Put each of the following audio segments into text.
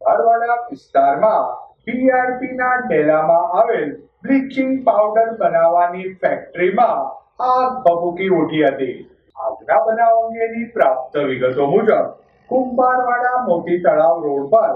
કુંભારવાડા વિસ્તારમાં PRP ના ડેલામાં આવેલ બ્લીચિંગ પાવડર બનાવવાની ફેક્ટરીમાં આગ ભભૂકી ઉઠી હતી. આગના બનાવ અંગેની પ્રાપ્ત વિગતો મુજબ, કુંભારવાડા મોટી તળાવ રોડ પર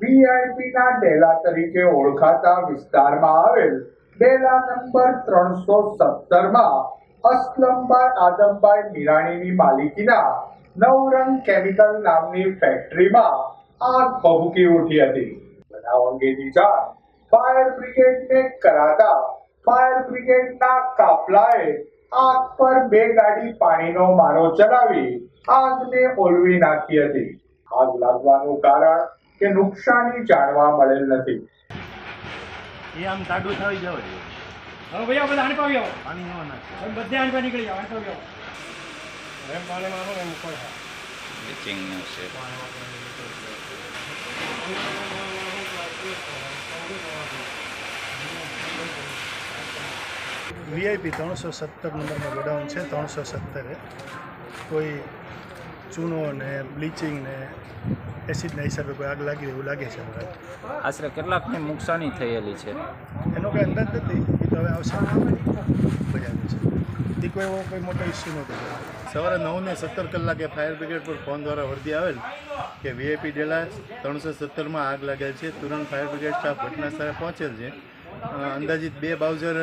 વીઆઈપી ના ડેલા તરીકે ઓળખાતા વિસ્તારમાં આવેલ ડેલા નંબર ત્રણસો સત્તરમાં અસલમભાઈ આદમભાઈ મીરાણીની માલિકીના નવરંગ કેમિકલ નામની ફેક્ટરીમાં આગ ભભૂકી ઉઠી હતી. બનાવ અંગેની જાણ ફાયર બ્રિગેડને કરાતા ફાયર બ્રિગેડના કાફલાએ આગ પર બે ગાડી પાણીનો મારો ચલાવી આગને ઓલવી નાખી હતી. આગ લાગવાનું કારણ કે નુકસાની જાણવા મળેલ નથી. એ આમ સાડું થઈ જવું જોઈએ હવે ભૈયા બધા આને પાવી આવો. પાણી બધે આને નીકળી જાવ આને પાવી આવો. એમ પાણી મારો એમ કોઈ બ્લીચિંગનું છે વીઆઈપી ત્રણસો સત્તર નંબરનો ગોડાઉન છે ત્રણસો સત્તરે. કોઈ ચૂનો ને બ્લીચિંગ ને એસિડના હિસાબે કોઈ આગ લાગી એવું લાગે છે હવે આશરે કેટલાકની નુકસાની થયેલી છે? એનો કોઈ અંદાજ નથી એ તો હવે આવશે કોઈ એવો કોઈ મોટો ઇસ્યુ નહોતો. સવારે નવને સત્તર કલાકે ફાયર બ્રિગેડ પર ફોન દ્વારા વર્દી આવેલ કે વીઆઈપી ડેલા ત્રણસો સત્તરમાં આગ લાગેલ છે. તુરંત ફાયર બ્રિગેડ સ્ટાફ ઘટના સ્થળે પહોંચેલ છે. અંદાજિત બે બાઉઝર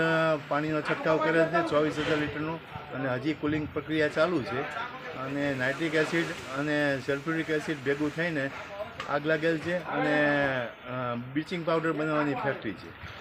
પાણીનો છંટકાવ કરેલ છે, ચોવીસ હજાર લીટરનો અને હજી કુલિંગ પ્રક્રિયા ચાલુ છે. અને નાઇટ્રિક એસિડ અને સલ્ફ્યુરિક એસિડ ભેગું થઈને આગ લાગેલ છે અને બ્લીચિંગ પાવડર બનાવવાની ફેક્ટરી છે.